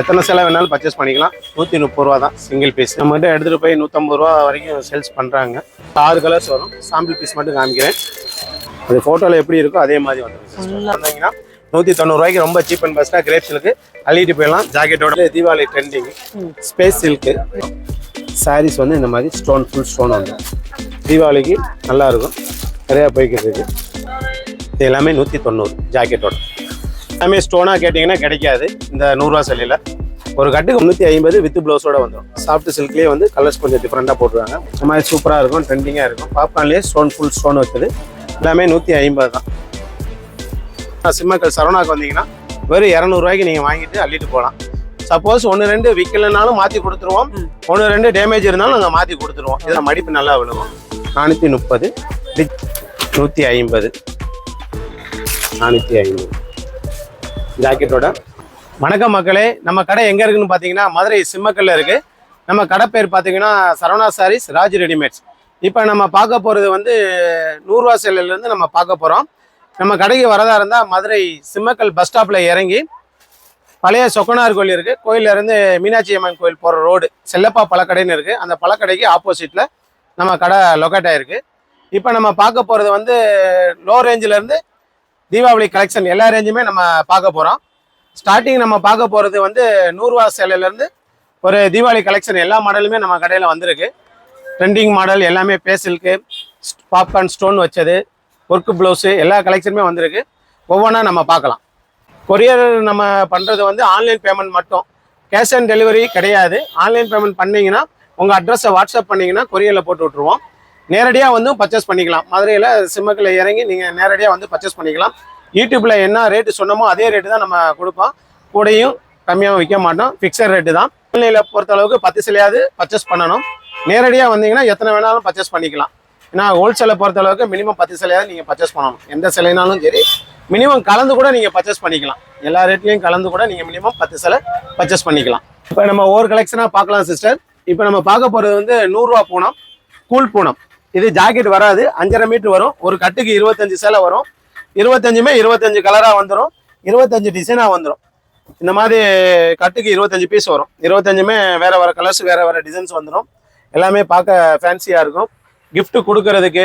எத்தனை சேலை வேணாலும் பர்ச்சேஸ் பண்ணிக்கலாம். நூற்றி முப்பது ரூபா தான் சிங்கிள் பீஸ் நம்மகிட்ட எடுத்துகிட்டு போய் நூற்றம்பது ரூபா வரைக்கும் சேல்ஸ் பண்ணுறாங்க ஆறு கலர்ஸ் வரும். சாம்பிள் பீஸ் மட்டும் காமிக்கிறேன். அது ஃபோட்டோவில் எப்படி இருக்கோ அதே மாதிரி வந்துடும் வந்தீங்கன்னா நூற்றி தொண்ணூறுரூவாய்க்கு ரொம்ப சீப் அண்ட் பெஸ்ட்டாக கிரேப் சில்க்கு அள்ளிட்டு போயிடலாம். ஜாக்கெட்டோட Deepavali trending space silk sarees வந்து இந்த மாதிரி ஸ்டோன் ஃபுல் ஸ்டோன் வந்து. தீபாவளிக்கு நல்லா இருக்கும். நிறையா போய்க்கிறதுக்கு இது எல்லாமே நூற்றி தொண்ணூறு ஜாக்கெட்டோட எல்லாமே ஸ்டோனாக கேட்டிங்கன்னா கிடைக்காது. இந்த நூறுரூவா செல்லில். ஒரு கட்டுக்கு முந்நூற்றி ஐம்பது வித் ப்ளவுஸோட வந்துடும் சாஃப்ட் சில்க்லேயே வந்து கலர்ஸ் கொஞ்சம் டிஃப்ரெண்ட்டாக போட்டுருவாங்க. இந்த மாதிரி சூப்பராக இருக்கும் ட்ரெண்டிங்காக இருக்கும். பாப்கார்ன்லேயே ஸ்டோன் ஃபுல் ஸ்டோன் வச்சது எல்லாமே நூற்றி ஐம்பது தான். சிம்மக்கல் சரவணாக்கு வந்தீங்கன்னா வெறும் இரநூறுவாய்க்கு நீங்கள் வாங்கிட்டு அள்ளிட்டு போகலாம். சப்போஸ் ஒன்று ரெண்டு விற்கலனாலும் மாற்றி கொடுத்துருவோம். ஒன்று ரெண்டு டேமேஜ் இருந்தாலும் நாங்கள் மாற்றி கொடுத்துருவோம். இதில் மடிப்பு நல்லா விழுவும் நானூற்றி முப்பது நூற்றி ஐம்பது நானூற்றி ஐம்பது. ஜாக்கெட்டோட. வணக்கம் மக்களே. நம்ம கடை எங்கே இருக்குன்னு பார்த்தீங்கன்னா மதுரை சிம்மக்கல்ல இருக்கு. நம்ம கடை பேர் பார்த்தீங்கன்னா சரவணா சாரீஸ் ராஜ் ரெடிமேட்ஸ். இப்போ நம்ம பார்க்க போகிறது வந்து நூறுரூவா சேலையிலேருந்து நம்ம பார்க்க போகிறோம் நம்ம கடைக்கு வரதா இருந்தால் மதுரை சிம்மக்கல் பஸ் ஸ்டாப்பில் இறங்கி பழைய சொக்கனார் கோயில் இருக்குது கோயிலேருந்து மீனாட்சி அம்மன் கோயில் போகிற ரோடு செல்லப்பா பழக்கடைன்னு இருக்குது அந்த பழக்கடைக்கு ஆப்போசிட்டில் நம்ம கடை லொக்கேட் ஆகிருக்கு இப்போ நம்ம பார்க்க போகிறது வந்து லோ ரேஞ்சிலேருந்து தீபாவளி கலெக்ஷன் எல்லா ரேஞ்சுமே நம்ம பார்க்க போகிறோம் ஸ்டார்டிங் நம்ம பார்க்க போகிறது வந்து நூறுரூவா சேலையிலேருந்து ஒரு தீபாவளி கலெக்ஷன் எல்லா மாடலுமே நம்ம கடையில் வந்திருக்கு. ட்ரெண்டிங் மாடல் எல்லாமே பேசிலுக்கு பாப்கார்ன் ஸ்டோன் வச்சது ஒர்க்கு ப்ளவுஸு எல்லா கலெக்ஷனுமே வந்திருக்கு. ஒவ்வொன்றா நம்ம பார்க்கலாம். கொரியர் நம்ம பண்ணுறது வந்து ஆன்லைன் பேமெண்ட் மட்டும். கேஷ் ஆன் டெலிவரி கிடையாது. ஆன்லைன் பேமெண்ட் பண்ணிங்கன்னா உங்கள் அட்ரஸை வாட்ஸ்அப் பண்ணீங்கன்னா கொரியரில் போட்டு விட்ருவோம் நேரடியாக வந்து பர்ச்சேஸ் பண்ணிக்கலாம். மதுரையில் சிம்மக்கில் இறங்கி நீங்கள் நேரடியாக வந்து பர்ச்சேஸ் பண்ணிக்கலாம். யூடியூப்பில் என்ன ரேட்டு சொன்னமோ அதே ரேட்டு தான் நம்ம கொடுப்போம். கூடையும் கம்மியாக விற்க மாட்டோம். ஃபிக்ஸட் ரேட்டு தான். ஆன்லைனில் பொறுத்தளவுக்கு பத்து சிலையாவது பர்ச்சேஸ் பண்ணணும். நேரடியாக வந்தீங்கன்னா எத்தனை வேணாலும் பர்ச்சேஸ் பண்ணிக்கலாம். ஏன்னா ஹோல்சேலை பொறுத்தளவுக்கு மினிமம் பத்து சிலையாவது நீங்கள் பர்ச்சேஸ் பண்ணணும். எந்த சிலைனாலும் சரி மினிமம் கலந்து கூட நீங்கள் பர்ச்சேஸ் பண்ணிக்கலாம். எல்லா ரேட்லேயும் கலந்து கூட நீங்கள் மினிமம் பத்து சிலை பர்ச்சேஸ் பண்ணிக்கலாம். இப்போ நம்ம ஒவ்வொரு கலெக்ஷனாக பார்க்கலாம் சிஸ்டர் இப்போ நம்ம பார்க்க போகிறது வந்து நூறுரூவா பூனம் கூல் பூனம். இது ஜாக்கெட் வராது. அஞ்சரை மீட்டர் வரும். ஒரு கட்டுக்கு இருபத்தஞ்சு சேலை வரும். இருபத்தஞ்சுமே இருபத்தஞ்சு கலராக வந்துடும் இருபத்தஞ்சு டிசைனாக வந்துடும் இந்த மாதிரி கட்டுக்கு இருபத்தஞ்சு பீஸ் வரும். இருபத்தஞ்சுமே வேறு வேறு கலர்ஸ் வேறு வேறு டிசைன்ஸ் வந்துடும் எல்லாமே பார்க்க ஃபேன்சியாக இருக்கும். கிஃப்ட்டு கொடுக்கறதுக்கு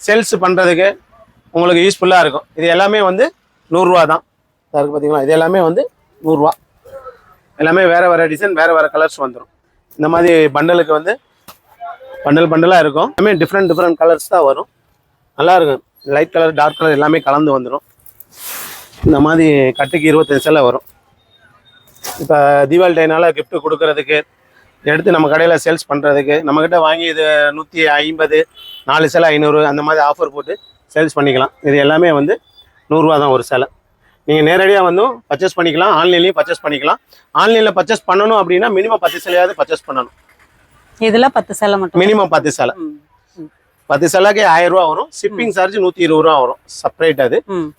சேல்ஸ் பண்ணுறதுக்கு உங்களுக்கு யூஸ்ஃபுல்லாக இருக்கும். இது எல்லாமே வந்து நூறுரூவா தான். இருக்குது இருக்கு பார்த்தீங்களா இது எல்லாமே வந்து நூறுரூவா. எல்லாமே வேறு வேறு டிசைன் வேறு வேறு கலர்ஸ் வந்துடும் இந்த மாதிரி பண்டலுக்கு வந்து பண்டல் பண்டலாக இருக்கும். எல்லாமே டிஃப்ரெண்ட் டிஃப்ரெண்ட் கலர்ஸ் தான் வரும். நல்லா இருக்கும். லைட் கலர் டார்க் கலர் எல்லாமே கலந்து வந்துடும் இந்த மாதிரி கட்டுக்கு இருபத்தஞ்சு சேலை வரும். இப்போ தீபாவளி டைனால் கிஃப்ட்டு கொடுக்கறதுக்கு எடுத்து நம்ம கடையில் சேல்ஸ் பண்ணுறதுக்கு நம்மக்கிட்ட வாங்கி இது நூற்றி ஐம்பது நாலு சேலை ஐநூறு அந்த மாதிரி ஆஃபர் போட்டு சேல்ஸ் பண்ணிக்கலாம். இது எல்லாமே வந்து நூறுரூவா தான் ஒரு சிலை நீங்கள் நேரடியாக வந்து பர்ச்சேஸ் பண்ணிக்கலாம். ஆன்லைன்லேயும் பர்ச்சேஸ் பண்ணிக்கலாம். ஆன்லைனில் பர்ச்சேஸ் பண்ணணும் அப்படின்னா மினிமம் பத்து சிலையாவது பர்ச்சேஸ் பண்ணணும். இதுல பத்து சேலை மட்டும் மினிமம் பத்து சேலை. பத்து சேலைக்கு ஆயிரம் ரூபா வரும். ஷிப்பிங் சார்ஜ் நூற்றி இருபது ரூபா வரும். செப்பரேட் அது.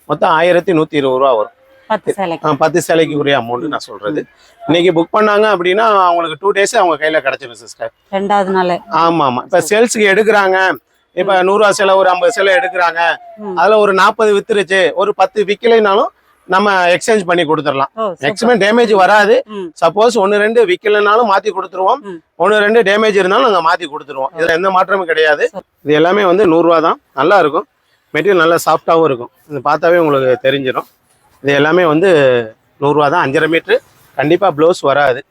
மொத்தம் ஆயிரத்தி நூற்றி இருபது ரூபா வரும். பத்து சேலைக்கு. உரிய அமௌண்ட் நான் சொல்றது. இன்னைக்கு புக் பண்ணாங்க அப்படின்னா அவங்களுக்கு டூ டேஸ் அவங்க கையில கிடைச்சிடும் சிஸ்டர் ரெண்டாவது நாள். ஆமா ஆமா. இப்ப சேல்ஸுக்கு எடுக்கிறாங்க. இப்ப நூறுரூவா சேலை ஒரு ஐம்பது சேலை எடுக்கிறாங்க. அதுல ஒரு நாற்பது வித்துருச்சு. ஒரு பத்து விக்கலைனாலும் நம்ம எக்ஸ்சேஞ்ச் பண்ணி கொடுத்துடலாம். மேக்ஸிமம் டேமேஜ் வராது. சப்போஸ் ஒன்னு ரெண்டு விக்கலைனாலும் மாத்தி கொடுத்துருவோம். ஒன்னு ரெண்டு டேமேஜ் இருந்தாலும் நாங்க மாத்தி கொடுத்துருவோம். இதுல எந்த மாற்றமும் கிடையாது. இது எல்லாமே வந்து நூறுரூவா தான். நல்லா இருக்கும். மெட்டீரியல் நல்லா சாஃப்டாகவும் இருக்கும். இது பார்த்தாவே உங்களுக்கு தெரிஞ்சிடும். இது எல்லாமே வந்து நூறுரூவா தான். அஞ்சரை மீட்ரு கண்டிப்பாக ப்ளவுஸ் வராது.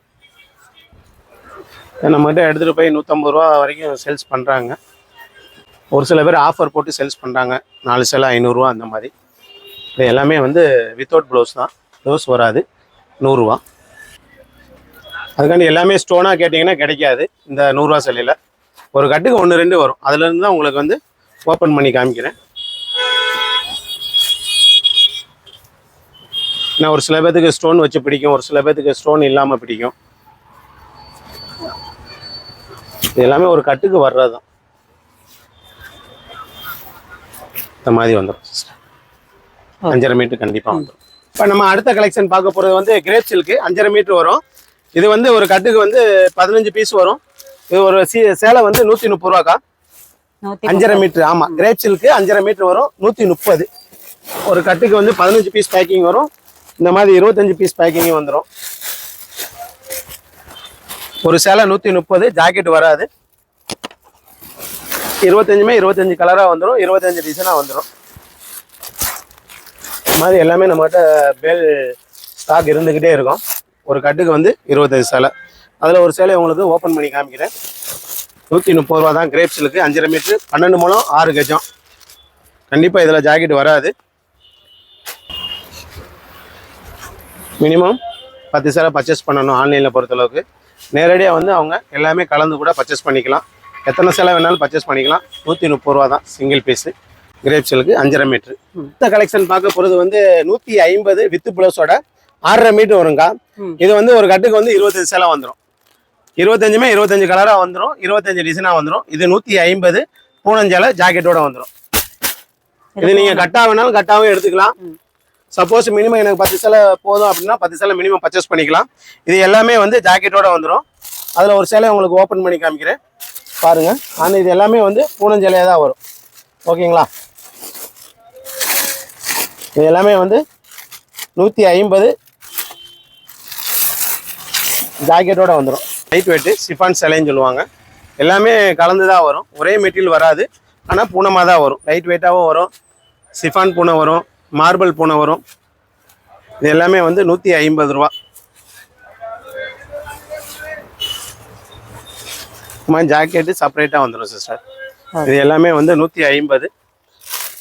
இதை நம்மகிட்ட எடுத்துகிட்டு போய் நூற்றம்பது ரூபா வரைக்கும் சேல்ஸ் பண்ணுறாங்க ஒரு சில பேர் ஆஃபர் போட்டு சேல்ஸ் பண்ணுறாங்க நாலு சேலை ஐநூறுரூவா அந்த மாதிரி. இது எல்லாமே வந்து வித்தவுட் ப்ளவுஸ் தான். ப்ளவுஸ் வராது. நூறுரூவா அதுக்காண்டி எல்லாமே ஸ்டோனாக கேட்டிங்கன்னா கிடைக்காது. இந்த நூறுரூவா சிலையில் ஒரு கட்டுக்கு ஒன்று ரெண்டு வரும். அதுலேருந்து தான் உங்களுக்கு வந்து ஓப்பன் பண்ணி காமிக்கிறேன். நான் ஒரு சில பேர்த்துக்கு ஸ்டோன் வச்சு பிடிக்கும். ஒரு சில பேர்த்துக்கு ஸ்டோன் இல்லாமல் பிடிக்கும். இது எல்லாமே ஒரு கட்டுக்கு வர்றது தான் இந்த மாதிரி வந்துடும் அஞ்சரை மீட்டர் கண்டிப்பாக வந்துடும் இப்போ நம்ம அடுத்த கலெக்ஷன் பார்க்க போகிறது வந்து கிரேப் சில்க்கு அஞ்சரை மீட்டர் வரும். இது வந்து ஒரு கட்டுக்கு வந்து பதினஞ்சு பீஸ் வரும். இது ஒரு சீ சேலை வந்து நூற்றி முப்பது ரூபாக்கா? நூத்தி அஞ்சரை மீட்டர் ஆமாம் கிரேப் சில்க்கு அஞ்சரை மீட்டர் வரும் நூற்றி முப்பது ஒரு கட்டுக்கு வந்து பதினஞ்சு பீஸ் பேக்கிங் வரும். இந்த மாதிரி இருபத்தஞ்சு பீஸ் பேக்கிங் வந்துடும் ஒரு சேலை நூற்றி முப்பது ஜாக்கெட் வராது. இருபத்தஞ்சுமே இருபத்தஞ்சு கலராக வந்துடும் இருபத்தஞ்சு டிசைனாக வந்துடும் மாதிரி எல்லாமே நம்மகிட்ட பேல் ஸ்டாக் இருந்துக்கிட்டே இருக்கும். ஒரு கட்டுக்கு வந்து இருபத்தஞ்சு சேலை. அதில் ஒரு சேலை உங்களுக்கு ஓப்பன் பண்ணி காமிக்கிறேன். நூற்றி முப்பது ரூபா தான் கிரேப்ஸுக்கு அஞ்சரை மீட்ரு பன்னெண்டு மூலம் ஆறு கஜம். கண்டிப்பாக இதில் ஜாக்கெட் வராது. மினிமம் பத்து சேலை பர்ச்சேஸ் பண்ணணும் ஆன்லைனில் பொறுத்தளவுக்கு. நேரடியாக வந்து அவங்க எல்லாமே கலந்து கூட பர்ச்சேஸ் பண்ணிக்கலாம். எத்தனை சேலை வேணாலும் பர்ச்சேஸ் பண்ணிக்கலாம். நூற்றி முப்பது ரூபா தான் சிங்கிள் பீஸு கிரேப் சில்க்கு அஞ்சரை மீட்ரு இந்த கலெக்ஷன் பார்க்க போகிறது வந்து நூற்றி ஐம்பது வித்து ப்ளஸோட ஆறரை மீட்டர் வருங்கா. இது வந்து ஒரு கட்டுக்கு வந்து இருபத்தஞ்சு சேலை வந்துடும் இருபத்தஞ்சுமே இருபத்தஞ்சு கலராக வந்துடும் இருபத்தஞ்சு டிசைனாக வந்துடும் இது நூற்றி ஐம்பது பூனஞ்சாலை ஜாக்கெட்டோட வந்துடும் இது நீங்கள் கட்டா வேணாலும் கட்டாவும் எடுத்துக்கலாம். சப்போஸ் மினிமம் எனக்கு பத்து சேலை போதும் அப்படின்னா பத்து சேலை மினிமம் பர்ச்சேஸ் பண்ணிக்கலாம். இது எல்லாமே வந்து ஜாக்கெட்டோட வந்துடும் அதில் ஒரு சேலை உங்களுக்கு ஓப்பன் பண்ணி காமிக்கிறேன். பாருங்க. ஆனால் இது எல்லாமே வந்து பூனஞ்சேலையாக தான் வரும். ஓகேங்களா? இது எல்லாமே வந்து நூற்றி ஐம்பது ஜாக்கெட்டோட வந்துடும் லைட் வெயிட்டு சிஃபான் சேலைன்னு சொல்லுவாங்க. எல்லாமே கலந்து தான் வரும். ஒரே மெட்டீரியல் வராது. ஆனால் பூனமாக தான் வரும். லைட் வெயிட்டாகவும் வரும். சிஃபான் பூனை வரும். மார்பிள் பூனை வரும். இது எல்லாமே வந்து நூற்றி ஐம்பது ரூபா. ஜாக்கெட்டு செப்பரேட்டாக வந்துடும் சிஸ்டர் இது எல்லாமே வந்து நூற்றி ஐம்பது.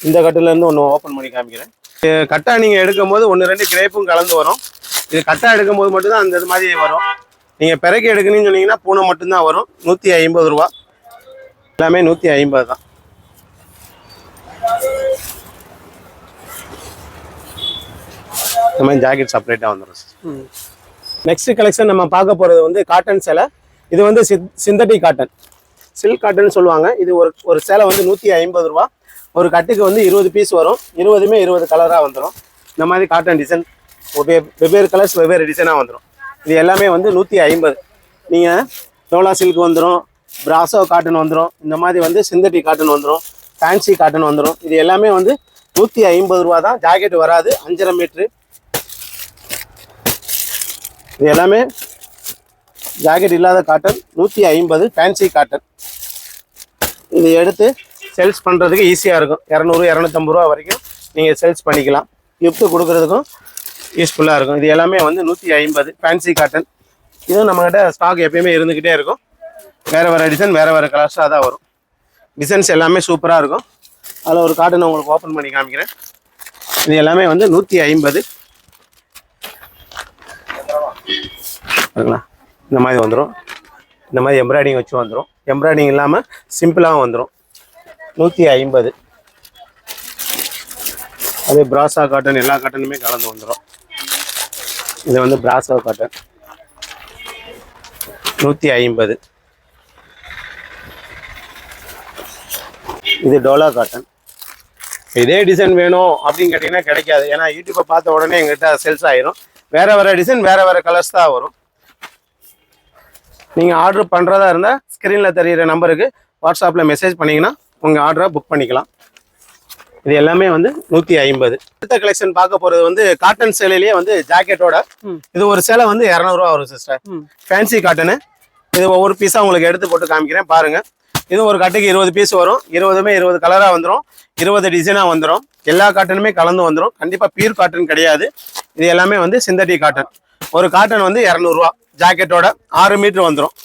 இந்த கட்டுலேருந்து ஒன்று ஓப்பன் பண்ணி காமிக்கிறேன். கட்டா நீங்கள் எடுக்கும் போது ஒன்று ரெண்டு கிரேப்பும் கலந்து வரும். இது கட்டா எடுக்கும் போது மட்டும்தான் அந்த இது மாதிரி வரும். நீங்கள் பிறகு எடுக்கணும்னு சொன்னீங்கன்னா பூனை மட்டும்தான் வரும். நூற்றி ஐம்பது ரூபா. எல்லாமே நூற்றி ஐம்பது தான். இந்த மாதிரி ஜாக்கெட் செப்பரேட்டாக வந்துடும் நெக்ஸ்ட் கலெக்ஷன் நம்ம பார்க்க போகிறது வந்து காட்டன் சேலை. இது வந்து சிந்தட்டிக் காட்டன் சில்க் காட்டன் சொல்லுவாங்க. இது ஒரு ஒரு சேலை வந்து நூற்றி ஐம்பது ரூபா. ஒரு கட்டுக்கு வந்து இருபது பீஸ் வரும். இருபதுமே இருபது கலராக வந்துடும் இந்த மாதிரி காட்டன் டிசைன் வெவ்வேறு கலர்ஸ் வெவ்வேறு டிசைனாக வந்துடும் இது எல்லாமே வந்து நூற்றி ஐம்பது. நீங்கள் டோலா சில்க் வந்துடும் பிராசோ காட்டன் வந்துடும் இந்த மாதிரி வந்து சிந்தட்டிக் காட்டன் வந்துடும் ஃபேன்சி காட்டன் வந்துடும் இது எல்லாமே வந்து நூற்றி ஐம்பது ரூபா தான். ஜாக்கெட் வராது அஞ்சரை மீட்ரு இது எல்லாமே ஜாக்கெட் இல்லாத காட்டன் நூற்றி ஐம்பது ஃபேன்சி காட்டன் இதை எடுத்து சேல்ஸ் பண்ணுறதுக்கு ஈஸியாக இருக்கும். இரநூறு இரநூத்தம்பது ரூபா வரைக்கும் நீங்கள் சேல்ஸ் பண்ணிக்கலாம். கிஃப்ட்டு கொடுக்குறதுக்கும் யூஸ்ஃபுல்லாக இருக்கும். இது எல்லாமே வந்து நூற்றி ஐம்பது. ஃபேன்சி காட்டன் இதுவும் நம்மக்கிட்ட ஸ்டாக் எப்பயுமே இருந்துக்கிட்டே இருக்கும். வேறு வேறு டிசைன் வேறு வேறு கலர்ஸாக தான் வரும். டிசைன்ஸ் எல்லாமே சூப்பராக இருக்கும். அதில் ஒரு காட்டன் உங்களுக்கு ஓப்பன் பண்ணி காமிக்கிறேன். இது எல்லாமே வந்து நூற்றி ஐம்பது. சரிங்களா இந்த மாதிரி வந்துடும் இந்த மாதிரி எம்ப்ராய்டிங் வச்சு வந்துடும் எம்ப்ராய்டிங் இல்லாமல் சிம்பிளாகவும் வந்துடும் நூற்றி ஐம்பது. அது பிராசா காட்டன் எல்லா காட்டனுமே கலந்து வந்துடும் இது வந்து பிராசா காட்டன் நூற்றி ஐம்பது. இது டோலா காட்டன் இதே டிசைன் வேணும் அப்படின்னு கேட்டிங்கன்னா கிடைக்காது. ஏன்னா யூடியூப்பை பார்த்த உடனே எங்கள்கிட்ட சேல்ஸ் ஆயிரும். வேறு வேற டிசைன் வேறு வேறு கலர்ஸ் தான் வரும். நீங்கள் ஆர்டர் பண்ணுறதா இருந்தால் ஸ்க்ரீனில் தெரிகிற நம்பருக்கு வாட்ஸ்அப்பில் மெசேஜ் பண்ணிங்கன்னா உங்கள் ஆர்டரை புக் பண்ணிக்கலாம். இது எல்லாமே வந்து நூற்றி ஐம்பது. அடுத்த கலெக்ஷன் பார்க்க போகிறது வந்து காட்டன் சேலையிலேயே வந்து ஜாக்கெட்டோட. இது ஒரு சேலை வந்து இரநூறுவா வரும் சிஸ்டர் ஃபேன்சி காட்டனு இது ஒவ்வொரு பீஸாக உங்களுக்கு எடுத்து போட்டு காமிக்கிறேன் பாருங்க. இது ஒரு கட்டுக்கு இருபது பீஸ் வரும். இருபதுமே இருபது கலராக வந்துடும் இருபது டிசைனாக வந்துடும் எல்லா காட்டனுமே கலந்து வந்துடும் கண்டிப்பாக பியூர் காட்டன் கிடையாது. இது எல்லாமே வந்து சிந்தட்டிக் காட்டன் ஒரு காட்டன் வந்து இரநூறுவா ஜாக்கெட்டோட ஆறு மீட்டர் வந்துடும்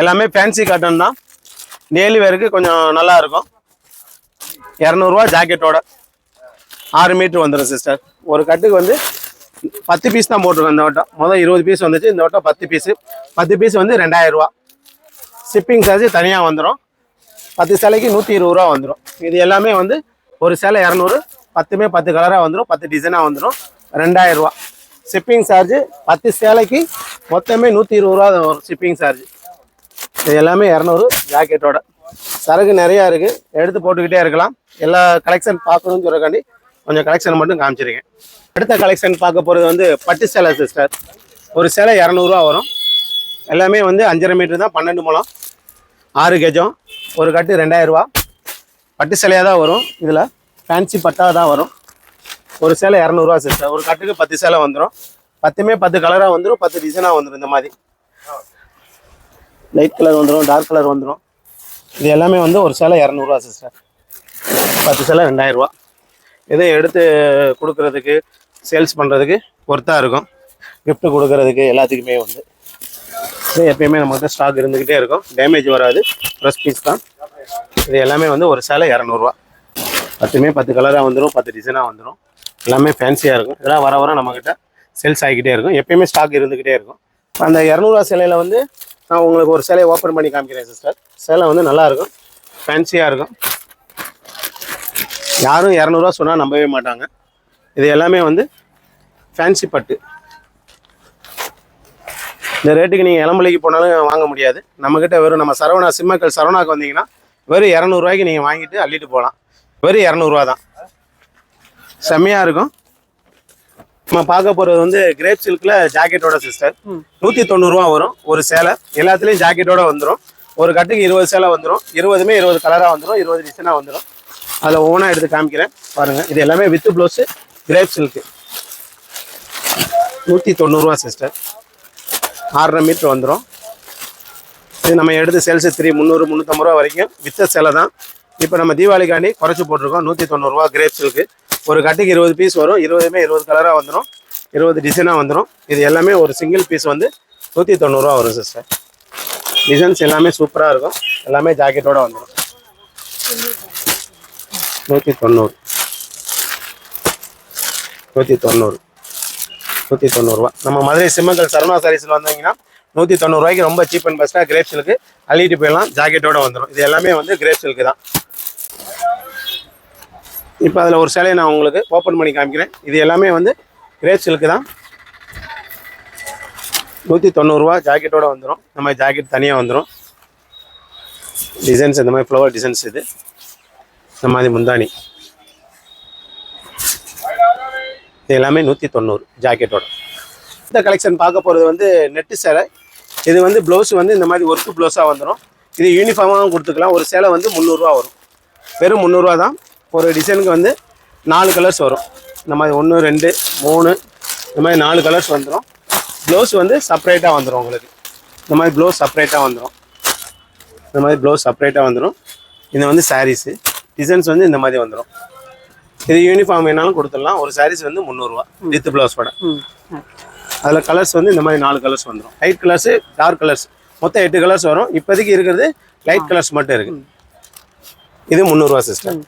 எல்லாமே ஃபேன்சி காட்டன் தான். டெய்லி வேருக்கு கொஞ்சம் நல்லா இருக்கும். இரநூறுவா ஜாக்கெட்டோட ஆறு மீட்ரு வந்துடும் சிஸ்டர் ஒரு கட்டுக்கு வந்து பத்து பீஸ் தான் போட்டிருக்கோம் இந்த வட்டம். முதல் இருபது பீஸ் வந்துச்சு இந்த வட்டம் பத்து பீஸு பத்து பீஸ் வந்து ரெண்டாயிரரூவா. ஷிப்பிங் சார்ஜ் தனியாக வந்துடும் பத்து சேலைக்கு நூற்றி இருபது ரூபா வந்துடும் இது எல்லாமே வந்து ஒரு சேலை இரநூறு பத்துமே பத்து கலராக வந்துடும் பத்து டிசைனாக வந்துடும் ரெண்டாயிரரூவா. ஷிப்பிங் சார்ஜு பத்து சேலைக்கு மொத்தமே நூற்றி இருபது ரூபா வரும் ஷிப்பிங் சார்ஜ் இது எல்லாமே இரநூறு ஜாக்கெட்டோட. சரகு நிறையா இருக்குது எடுத்து போட்டுக்கிட்டே இருக்கலாம். எல்லா கலெக்ஷன் பார்க்கணும்னு சொல்கிறக்காண்டி கொஞ்சம் கலெக்ஷன் மட்டும் காமிச்சிருக்கேன். அடுத்த கலெக்ஷன் பார்க்க போகிறது வந்து பட்டு சேலை சிஸ்டர் ஒரு சேலை இரநூறுவா வரும். எல்லாமே வந்து அஞ்சரை மீட்டர் தான் பன்னெண்டு மூலம் ஆறு கஜம். ஒரு கட்டு ரெண்டாயிரரூவா. பட்டு சேலையாக தான் வரும். இதில் ஃபேன்சி பட்டாக தான் வரும். ஒரு சேலை இரநூறுவா சிஸ்டர் ஒரு கட்டுக்கு பத்து சேலை வந்துடும் பத்துமே பத்து கலராக வந்துடும் பத்து டிசைனாக வந்துடும் இந்த மாதிரி. லைட் கலர் வந்துடும் டார்க் கலர் வந்துடும் இது எல்லாமே வந்து ஒரு சேலை இரநூறுவா சிஸ்டர் பத்து சேலை ரெண்டாயிரரூவா. இதை எடுத்து கொடுக்கறதுக்கு சேல்ஸ் பண்ணுறதுக்கு ஒர்த்தாக இருக்கும். கிஃப்ட்டு கொடுக்கறதுக்கு எல்லாத்துக்குமே வந்து இது எப்பயுமே நம்மகிட்ட ஸ்டாக் இருந்துக்கிட்டே இருக்கும். டேமேஜ் வராது. ப்ரெஸ் பீஸ் தான். இது எல்லாமே வந்து ஒரு சேலை இரநூறுவா. பத்துமே பத்து கலராக வந்துடும் பத்து டிசைனாக வந்துடும் எல்லாமே ஃபேன்சியாக இருக்கும். இதெல்லாம் வர வர நம்மக்கிட்ட சேல்ஸ் ஆகிக்கிட்டே இருக்கும். எப்பயுமே ஸ்டாக் இருந்துக்கிட்டே இருக்கும். அந்த இரநூறுவா சேலையில் வந்து நான் உங்களுக்கு ஒரு சேலையை ஓப்பன் பண்ணி காமிக்கிறேன் சிஸ்டர் சேலை வந்து நல்லாயிருக்கும். ஃபேன்சியாக இருக்கும். யாரும் இரநூறுவா சொன்னால் நம்பவே மாட்டாங்க. இது எல்லாமே வந்து ஃபேன்சி பட்டு. இந்த ரேட்டுக்கு நீங்கள் இளம்பலைக்கு போனாலும் வாங்க முடியாது. நம்மக்கிட்ட வெறும் நம்ம சரவணா சிம்மக்கள் சரவணாக்கு வந்தீங்கன்னா வெறும் இரநூறுவாய்க்கு நீங்கள் வாங்கிட்டு அள்ளிட்டு போகலாம். வெறும் இரநூறுவா தான். செம்மையாக இருக்கும். நம்ம பார்க்க போகிறது வந்து கிரேப் சில்கில் ஜாக்கெட்டோட சிஸ்டர் நூற்றி தொண்ணூறுரூவா வரும் ஒரு சேலை. எல்லாத்துலேயும் ஜாக்கெட்டோட வந்துடும் ஒரு கட்டுக்கு இருபது சேலை வந்துடும் இருபதுமே இருபது கலராக வந்துடும் இருபது டிசைனாக வந்துடும் அதில் ஒவ்வொன்றா எடுத்து காமிக்கிறேன். பாருங்கள் இது எல்லாமே வித் ப்ளவுஸு கிரேப் சில்க்கு நூற்றி தொண்ணூறுரூவா சிஸ்டர் ஆறரை மீட்ரு வந்துடும் இது நம்ம எடுத்து சேல்ஸு த்ரீ முந்நூறு முந்நூற்றம்பது ரூபா வரைக்கும் வித்த சேலை தான். இப்போ நம்ம தீபாவளிக்காண்டி குறைச்சி போட்டிருக்கோம். நூற்றி தொண்ணூறுரூவா கிரேப் சில்க்கு ஒரு கட்டுக்கு இருபது பீஸ் வரும். இருபதுமே இருபது கலராக வந்துடும் இருபது டிசைனாக வந்துடும் இது எல்லாமே ஒரு சிங்கிள் பீஸ் வந்து நூற்றி தொண்ணூறுரூவா வரும் சிஸ்டர் டிசைன்ஸ் எல்லாமே சூப்பராக இருக்கும். எல்லாமே ஜாக்கெட்டோடு வந்துடும் நூற்றி தொண்ணூறு. நூற்றி தொண்ணூறு. நூற்றி தொண்ணூறுரூவா நம்ம மதுரை சிம்மங்கல் சரவணா சாரீஸில் வந்தீங்கன்னா நூற்றி தொண்ணூறுரூவாய்க்கு ரொம்ப சீப் அண்ட் பெஸ்ட்டாக கிரேப் சில்க்கு அள்ளிட்டு போயிடலாம். ஜாக்கெட்டோட வந்துடும் இது எல்லாமே வந்து கிரேப் தான். இப்போ அதில் ஒரு சேலையை நான் உங்களுக்கு ஓப்பன் பண்ணி காமிக்கிறேன். இது எல்லாமே வந்து கிரேப் சில்க்கு தான். நூற்றி தொண்ணூறுரூவா ஜாக்கெட்டோட வந்துடும் இந்த மாதிரி ஜாக்கெட் தனியாக வந்துடும் டிசைன்ஸ் இந்த மாதிரி ஃப்ளவர் டிசைன்ஸ் இது. இந்த மாதிரி முந்தானி இது எல்லாமே நூற்றி தொண்ணூறு ஜாக்கெட்டோட. இந்த கலெக்ஷன் பார்க்க போகிறது வந்து நெட்டு சேலை. இது வந்து ப்ளவுஸ் வந்து இந்த மாதிரி ஒர்க்கு ப்ளவுஸாக வந்துடும் இது யூனிஃபார்மாகவும் கொடுத்துக்கலாம். ஒரு சேலை வந்து முந்நூறுரூவா வரும். வெறும் முந்நூறுரூவா தான். ஒரு டிசைனுக்கு வந்து நாலு கலர்ஸ் வரும். இந்த மாதிரி ஒன்று ரெண்டு மூணு இந்த மாதிரி நாலு கலர்ஸ் வந்துடும் ப்ளவுஸ் வந்து செப்பரேட்டாக வந்துடும் உங்களுக்கு. இந்த மாதிரி ப்ளவுஸ் செப்பரேட்டாக வந்துடும் இந்த மாதிரி ப்ளவுஸ் செப்பரேட்டாக வந்துடும் இது வந்து சாரீஸு டிசைன்ஸ் வந்து இந்த மாதிரி வந்துடும் இது யூனிஃபார்ம் வேணாலும் கொடுத்துடலாம். ஒரு சாரீஸ் வந்து முந்நூறுரூவா வித் ப்ளவுஸோட அதில் கலர்ஸ் வந்து இந்த மாதிரி நாலு கலர்ஸ் வந்துடும் லைட் கலர்ஸு டார்க் கலர்ஸ் மொத்தம் எட்டு கலர்ஸ் வரும். இப்போதைக்கு இருக்கிறது லைட் கலர்ஸ் மட்டும் இருக்கு. இது முந்நூறுரூவா சிஸ்டர்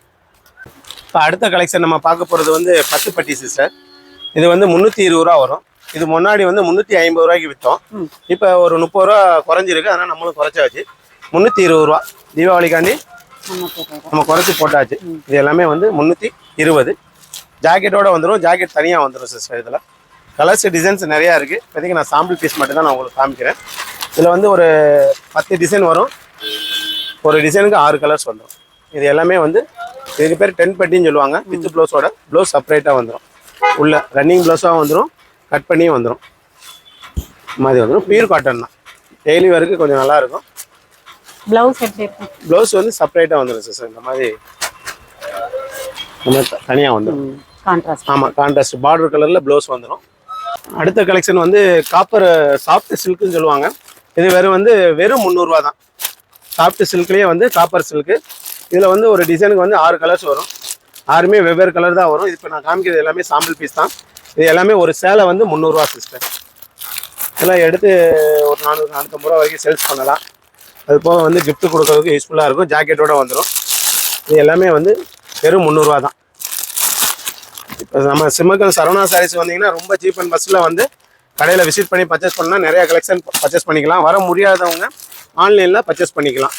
இப்போ அடுத்த கலெக்ஷன் நம்ம பார்க்க போகிறது வந்து பத்து பட்டி சிஸ்டர் இது வந்து முந்நூற்றி இருபது ரூபா வரும். இது முன்னாடி வந்து முந்நூற்றி ஐம்பது ரூபாய்க்கு விற்றோம் இப்போ ஒரு முப்பது ரூபா குறைஞ்சிருக்கு. அதனால் நம்மளும் குறைச்சாச்சு. முந்நூற்றி இருபது ரூபா. தீபாவளிக்காண்டி நம்ம குறைச்சி போட்டாச்சு. இது எல்லாமே வந்து முந்நூற்றி இருபது. ஜாக்கெட்டோட வந்துடும் ஜாக்கெட் தனியாக வந்துடும் சிஸ்டர் இதில். கலர்ஸ் டிசைன்ஸ் நிறையா இருக்குது இப்போதைக்கு நான் சாம்பிள் பீஸ் மட்டும் தான் நான் உங்களுக்கு காமிக்கிறேன். இதில் வந்து ஒரு பத்து டிசைன் வரும். ஒரு டிசைனுக்கு ஆறு கலர்ஸ் வந்துடும் இது எல்லாமே வந்து இதுக்கு பேர் டென் பட்டின்னு சொல்லுவாங்க. வித் ப்ளவுஸோட ப்ளவுஸ் செப்பரேட்டாக வந்துடும் உள்ள ரன்னிங் ப்ளவுஸாக வந்துடும் கட் பண்ணியும் வந்துடும் மாதிரி வந்துடும் பியூர் காட்டன் தான். டெய்லி வரைக்கும் கொஞ்சம் நல்லா இருக்கும். ப்ளவுஸ் எப்படி இருக்கும்? ப்ளவுஸ் வந்து செப்பரேட்டாக வந்துடும் சிஸ்டர் இந்த மாதிரி மாதிரி தனியாக வந்துடும் கான்ட்ராஸ்ட் ஆமாம் கான்ட்ராஸ்ட் பார்டர் கலரில் ப்ளவுஸ் வந்துடும் அடுத்த கலெக்ஷன் வந்து காப்பர் சாஃப்ட் சில்க்குன்னு சொல்லுவாங்க. இது வெறும் வந்து வெறும் முந்நூறுரூவா தான். சாஃப்ட் சில்க்லேயே வந்து காப்பர் சில்க்கு இதில் வந்து ஒரு டிசைனுக்கு வந்து ஆறு கலர்ஸ் வரும். ஆறுமே வெவ்வேறு கலர் தான் வரும். இப்போ நான் காமிக்கிறது எல்லாமே சாம்பிள் பீஸ் தான். இது எல்லாமே ஒரு சேலை வந்து முந்நூறுரூவா சிஸ்டர் இதெல்லாம் எடுத்து ஒரு நானூறு நானூற்றம்பது ரூபா வரைக்கும் சேல்ஸ் பண்ணலாம். அது போக வந்து கிஃப்ட் கொடுக்கறதுக்கு யூஸ்ஃபுல்லாக இருக்கும். ஜாக்கெட்டோட வந்துடும் இது எல்லாமே வந்து வெறும் முந்நூறுரூவா தான். இப்போ நம்ம சிம்மக்கல் சரவணா சாரீஸ் வந்தீங்கன்னா ரொம்ப சீப் அண்ட் பஸ்ஸில் வந்து கடையில் விசிட் பண்ணி பர்ச்சேஸ் பண்ணால் நிறையா கலெக்ஷன் பர்ச்சேஸ் பண்ணிக்கலாம். வர முடியாதவங்க ஆன்லைனில் பர்ச்சேஸ் பண்ணிக்கலாம்.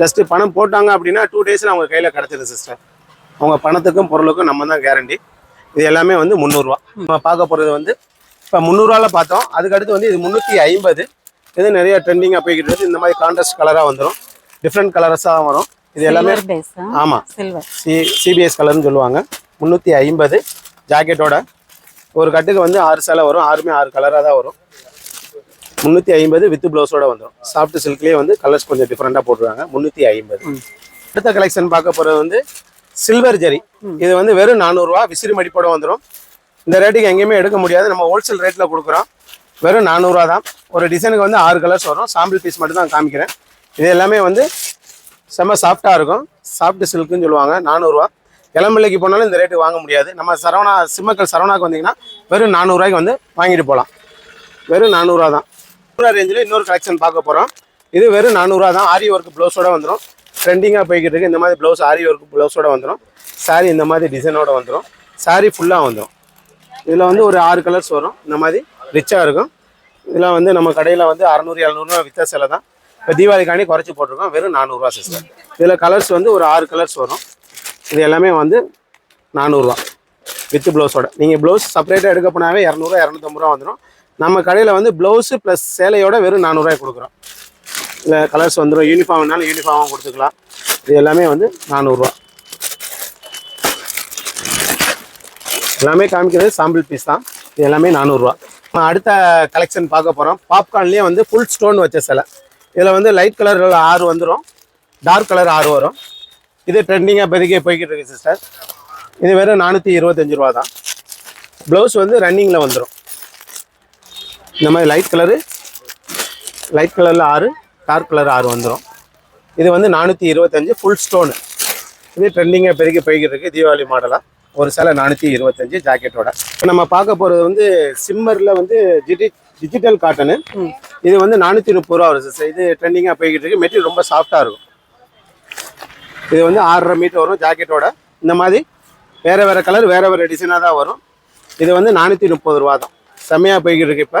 ஜஸ்ட்டு பணம் போட்டாங்க அப்படின்னா டூ டேஸில் அவங்க கையில் கிடச்சிது சிஸ்டர் அவங்க பணத்துக்கும் பொருளுக்கும் நம்ம தான் கேரண்டி இது எல்லாமே வந்து முந்நூறுரூவா நம்ம பார்க்க போகிறது வந்து இப்போ முந்நூறுவாவில் பார்த்தோம். அதுக்கடுத்து வந்து இது முந்நூற்றி ஐம்பது. இது நிறைய ட்ரெண்டிங்காக போய்கிட்டு இருக்கு. இந்த மாதிரி கான்ட்ராஸ்ட் கலராக வந்துடும் டிஃப்ரெண்ட் கலர்ஸாக வரும். இது எல்லாமே ஆமாம் சி சிபிஎஸ் கலர்னு சொல்லுவாங்க. முந்நூற்றி ஐம்பது. ஜாக்கெட்டோட ஒரு கட்டுக்கு வந்து ஆறு சேலை வரும். ஆறுமே ஆறு கலராக தான் வரும். முந்நூற்றி ஐம்பது வித் ப்ளவுஸோட வந்துடும் சாஃப்ட் சில்க்லேயே வந்து கலர்ஸ் கொஞ்சம் டிஃப்ரெண்ட்டாக போட்டுருவாங்க முந்நூற்றி ஐம்பது. அடுத்த கலெக்ஷன் பார்க்க போகிறது வந்து சில்வர் ஜரி இது வந்து வெறும் நானூறுரூவா விசிறி மடிப்போட வந்துடும் இந்த ரேட்டுக்கு எங்கேயுமே எடுக்க முடியாது. நம்ம ஹோல்சேல் ரேட்டில் கொடுக்குறோம். வெறும் நானூறுரூவா தான். ஒரு டிசைனுக்கு வந்து ஆறு கலர்ஸ் வரும். சாம்பிள் பீஸ் மட்டும் தான் காமிக்கிறேன். இது எல்லாமே வந்து செம்ம சாஃப்டாக இருக்கும். சாஃப்ட் சில்க்குன்னு சொல்லுவாங்க. நானூறுரூவா இளம்பிள்ளைக்கு போனாலும் இந்த ரேட்டுக்கு வாங்க முடியாது. நம்ம சரவணா சிம்மக்கல் சரவணாக்கு வந்தீங்கன்னா வெறும் நானூறுரூவாய்க்கு வந்து வாங்கிட்டு போகலாம். வெறும் நானூறுரூவா தான். ரேஞ்சில் இன்னொரு கலெக்ஷன் பார்க்க போகிறோம் இது வெறும் நானூறுரூவா தான். ஆரி ஒர்க் ப்ளவுஸோட வந்துடும் ட்ரெண்டிங்காக போய்கிட்டு இருக்கு. இந்த மாதிரி ப்ளவுஸ் ஆரி ஒர்க் ப்ளவுஸோட வந்துடும் சாரீ இந்த மாதிரி டிசைனோட வந்துடும் சாரீ ஃபுல்லாக வந்துடும் இதில் வந்து ஒரு ஆறு கலர்ஸ் வரும். இந்த மாதிரி ரிச்சாக இருக்கும். இதெல்லாம் வந்து நம்ம கடையில் வந்து அறநூறு எழுநூறுவா வித்த சிலை தான். இப்போ தீபாவளிக்காண்டி குறைச்சி போட்டிருக்கோம். வெறும் நானூறுரூவா சிஸ்டர் இதில் கலர்ஸ் வந்து ஒரு ஆறு கலர்ஸ் வரும். இது எல்லாமே வந்து நானூறுரூவா வித் ப்ளவுஸோட நீங்கள் ப்ளவுஸ் செப்பரேட்டாக எடுக்க போனாவே இரநூறுவா இரநூத்தம்பது ரூபா வந்துடும் நம்ம கடையில் வந்து ப்ளவுஸு ப்ளஸ் சேலையோட வெறும் நானூறுரூவாய் கொடுக்குறோம். இல்லை கலர்ஸ் வந்துடும் யூனிஃபார்ம்னாலும் யூனிஃபார்மும் கொடுத்துக்கலாம். இது எல்லாமே வந்து நானூறுரூவா எல்லாமே காமிக்கிறது சாம்பிள் பீஸ் தான். இது எல்லாமே நானூறுரூவா அடுத்த கலெக்ஷன் பார்க்க போகிறோம் பாப்கார்ன்லேயே வந்து ஃபுல் ஸ்டோன் வச்ச சிலை. இதில் வந்து லைட் கலர் ஆறு வந்துடும் டார்க் கலர் ஆறு வரும். இது ட்ரெண்டிங்காக இப்போதைக்கு போய்கிட்டு இருக்கு சிஸ்டர் இது வெறும் நானூற்றி இருபத்தஞ்சு ரூபா தான் ப்ளவுஸ் வந்து ரன்னிங்கில் வந்துடும் இந்த மாதிரி லைட் கலரு லைட் கலரில் ஆறு டார்க் கலர் ஆறு வந்துடும் இது வந்து நானூற்றி இருபத்தஞ்சு ஃபுல் ஸ்டோனு இது ட்ரெண்டிங்காக பெருகி போய்கிட்டு இருக்கு. தீபாவளி மாடலாக ஒரு சில நானூற்றி இருபத்தஞ்சு ஜாக்கெட்டோட இப்போ நம்ம பார்க்க போகிறது வந்து சிம்மரில் வந்து டிஜி டிஜிட்டல் காட்டனு இது வந்து நானூற்றி முப்பது ரூபா வரும் சிஸ்டர் இது ட்ரெண்டிங்காக போய்கிட்டு இருக்கு. மெட்டீரியல் ரொம்ப சாஃப்டாக இருக்கும். இது வந்து ஆறரை மீட்டர் வரும் ஜாக்கெட்டோட இந்த மாதிரி வேறு வேறு கலர் வேறு வேறு டிசைனாக தான் வரும். இது வந்து நானூற்றி முப்பது ரூபா தான். செம்மையாக போய்கிட்டு இருக்கு இப்போ.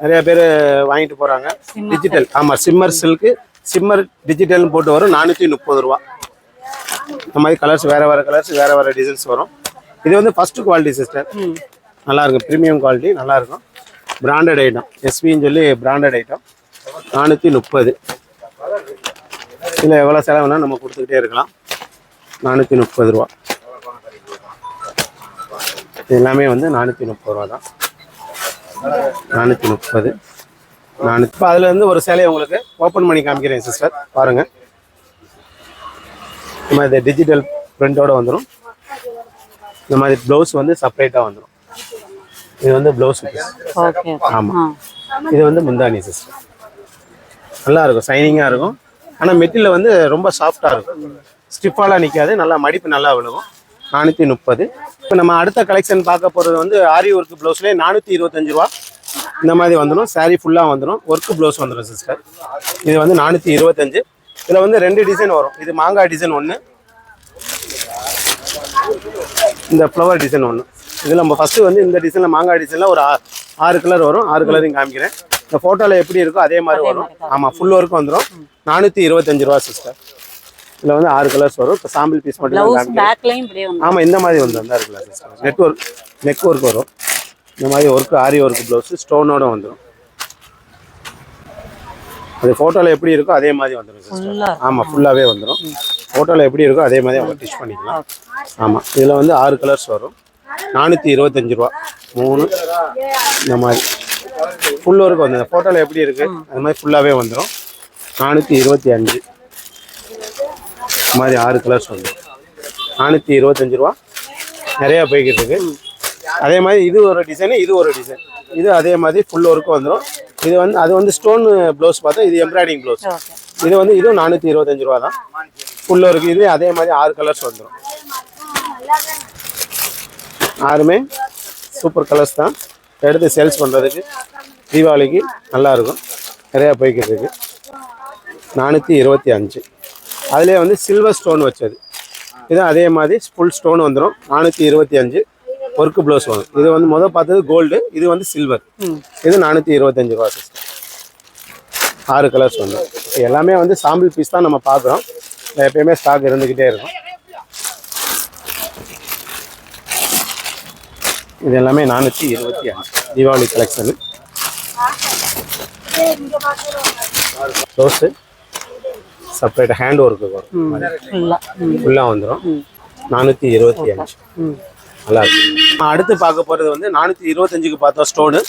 நிறைய பேர் வாங்கிட்டு போகிறாங்க டிஜிட்டல் ஆமாம் சிம்மர் சில்க்கு சிம்மர் டிஜிட்டல்னு போட்டு வரும். நானூற்றி முப்பது ரூபா. இந்த மாதிரி கலர்ஸ் வேறு வேறு கலர்ஸ் வேறு வேறு டிசைன்ஸ் வரும். இது வந்து ஃபஸ்ட்டு குவாலிட்டி சிஸ்டர் நல்லா இருக்கும். ப்ரீமியம் குவாலிட்டி நல்லா இருக்கும். பிராண்டட் ஐட்டம் எஸ்பின்னு சொல்லி பிராண்டட் ஐட்டம் நானூற்றி முப்பது. இதில் எவ்வளோ செலவுனா நம்ம கொடுத்துக்கிட்டே இருக்கலாம். நானூற்றி முப்பது ரூபா. எல்லாமே வந்து நானூற்றி முப்பது ரூபா தான். நானூற்றி முப்பது. நானூற்றி இப்போ அதில் இருந்து ஒரு சேலையை உங்களுக்கு ஓப்பன் பண்ணி காமிக்கிறேன் சிஸ்டர் பாருங்கள் இந்த மாதிரி டிஜிட்டல் பிரிண்டோட வந்துடும் இந்த மாதிரி ப்ளவுஸ் வந்து செப்பரேட்டாக வந்துடும் இது வந்து ப்ளவுஸ் ஆமாம் இது வந்து முந்தானி சிஸ்டர் நல்லா இருக்கும். சைனிங்காக இருக்கும் ஆனால் மெட்டீரியல் வந்து ரொம்ப சாஃப்டாக இருக்கும். ஸ்டிஃபாலாம் நிற்காது நல்லா மடிப்பு நல்லா விழுகும். நானூற்றி முப்பது. இப்போ நம்ம அடுத்த கலெக்ஷன் பார்க்க போகிறது வந்து ஆரி ஒர்க் ப்ளவுஸ்லேயே நானூற்றி இருபத்தஞ்சு ரூபா. இந்த மாதிரி வந்துடும் saree ஃபுல்லாக வந்துடும் ஒர்க் ப்ளவுஸ் வந்துடும் சிஸ்டர் இது வந்து நானூற்றி இருபத்தஞ்சு. இதில் வந்து ரெண்டு டிசைன் வரும். இது மாங்காய் டிசைன் ஒன்று இந்த ஃப்ளவர் டிசைன் ஒன்று இதில் நம்ம ஃபஸ்ட்டு வந்து இந்த டிசைனில் மாங்காய் டிசைனில் ஒரு ஆ- ஆறு கலர் வரும். ஆறு கலரையும் காமிக்கிறேன். இந்த ஃபோட்டோவில் எப்படி இருக்கோ அதே மாதிரி வரும். ஆமாம் ஃபுல் ஒர்க் வந்துடும் நானூற்றி இருபத்தஞ்சு ரூபா சிஸ்டர் இதில் வந்து ஆறு கலர்ஸ் வரும். இப்போ சாம்பிள் பீஸ் மட்டும் தான் ஆமாம் இந்த மாதிரி வந்து அந்த இருக்குல்ல நெட் ஒர்க் நெக் ஒர்க் வரும். இந்த மாதிரி ஒர்க் ஆரி ஒர்க் ப்ளவுஸ் ஸ்டோனோட வந்துடும் அது ஃபோட்டோவில் எப்படி இருக்கோ அதே மாதிரி வந்துடும் சிஸ்டர் ஆமாம் ஃபுல்லாகவே வந்துடும் ஃபோட்டோவில் எப்படி இருக்கோ அதே மாதிரி அவங்க டிச் பண்ணிக்கலாம். ஆமாம் இதில் வந்து ஆறு கலர்ஸ் வரும். நானூற்றி இருபத்தஞ்சு ரூபா. மூணு இந்த மாதிரி. ஃபுல் ஒர்க் வந்து ஃபோட்டோவில் எப்படி இருக்குது அது மாதிரி ஃபுல்லாகவே வந்துடும் நானூற்றி இருபத்தி அஞ்சு. இந்த மாதிரி ஆறு கலர்ஸ் வந்துடும் நானூற்றி இருபத்தஞ்சு ரூபா. நிறையா போய்கிட்டு இருக்கு. அதே மாதிரி இது ஒரு டிசைனு இது ஒரு டிசைன் இது அதே மாதிரி ஃபுல் ஒர்க்கும் வந்துடும் இது வந்து அது வந்து ஸ்டோன் ப்ளவுஸ் பார்த்தா இது எம்ப்ராய்டிங் ப்ளவுஸ் இது வந்து இதுவும் நானூற்றி இருபத்தஞ்சு ரூபா தான். ஃபுல் ஒர்க்கு இது அதே மாதிரி ஆறு கலர்ஸ் வந்துடும் ஆறுமே சூப்பர் கலர்ஸ் தான். எடுத்து சேல்ஸ் பண்ணுறதுக்கு தீபாவளிக்கு நல்லா இருக்கும். நிறையா போய்கிட்டு இருக்கு. நானூற்றி இருபத்தி அஞ்சு. அதுலேயே வந்து சில்வர் ஸ்டோன் வச்சது. இது அதே மாதிரி ஃபுல் ஸ்டோன் வந்துடும் நானூற்றி இருபத்தி அஞ்சு ஒர்க்கு ப்ளவுஸ் வரும். இது வந்து முதல் பார்த்தது கோல்டு இது வந்து சில்வர் இது நானூற்றி இருபத்தஞ்சு ரூபா சிஸ்டர் ஆறு கலர்ஸ் வந்து. எல்லாமே வந்து சாம்பிள் பீஸ் தான் நம்ம பார்க்குறோம். எப்பயுமே ஸ்டாக் இருந்துக்கிட்டே இருக்கும். இது எல்லாமே நானூற்றி இருபத்தி அஞ்சு Deepavali collection rose separate hand work வரும். ஃபுல்லாக வந்துடும் நானூற்றி இருபத்தி அஞ்சு. நல்லா இருக்கு. அடுத்து பார்க்க போகிறது வந்து நானூற்றி இருபத்தஞ்சுக்கு பார்த்தோம் ஸ்டோனு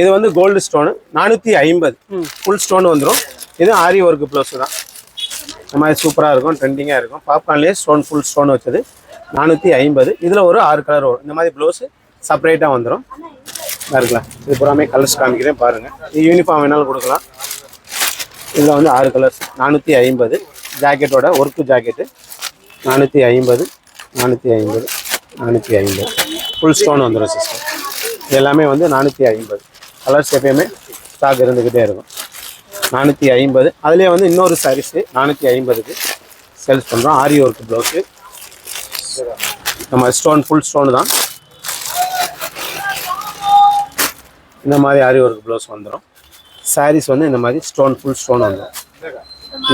இது வந்து கோல்டு ஸ்டோனு நானூற்றி ஐம்பது. ஃபுல் ஸ்டோன் வந்துடும் இது ஆரி ஒர்க் ப்ளவுஸ் தான். இந்த மாதிரி சூப்பராக இருக்கும் ட்ரெண்டிங்காக இருக்கும். பாப்கார்ன்லேயே ஸ்டோன் ஃபுல் ஸ்டோன் வச்சது. நானூற்றி ஐம்பது. இதில் ஒரு ஆறு கலர் வரும். இந்த மாதிரி ப்ளவுஸு செப்பரேட்டாக வந்துடும் இதா இருக்குல்ல? இது பூராமே கலர்ஸ் காமிக்கிறேன் பாருங்கள் யூனிஃபார்ம் வேணாலும் கொடுக்கலாம். இதில் வந்து ஆறு கலர்ஸ் நானூற்றி ஐம்பது. ஜாக்கெட்டோட ஒர்க்கு ஜாக்கெட்டு. நானூற்றி ஐம்பது. நானூற்றி ஐம்பது. நானூற்றி ஐம்பது. ஃபுல் ஸ்டோன் வந்துடும் சிஸ்டர் இது எல்லாமே வந்து நானூற்றி ஐம்பது. கலர்ஸ் எப்பயுமே ஸ்டாக் இருந்துக்கிட்டே இருக்கும். நானூற்றி ஐம்பது. அதுலேயே வந்து இன்னொரு சாரீஸு நானூற்றி ஐம்பதுக்கு சேல்ஸ் பண்ணுறோம் ஆரி ஒர்க் ப்ளவுஸு நம்ம ஸ்டோன் ஃபுல் ஸ்டோன் தான். இந்த மாதிரி ஆரி ஒர்க் ப்ளவுஸ் வந்துடும் சாரீஸ் வந்து இந்த மாதிரி ஸ்டோன் ஃபுல் ஸ்டோன் வந்துடும்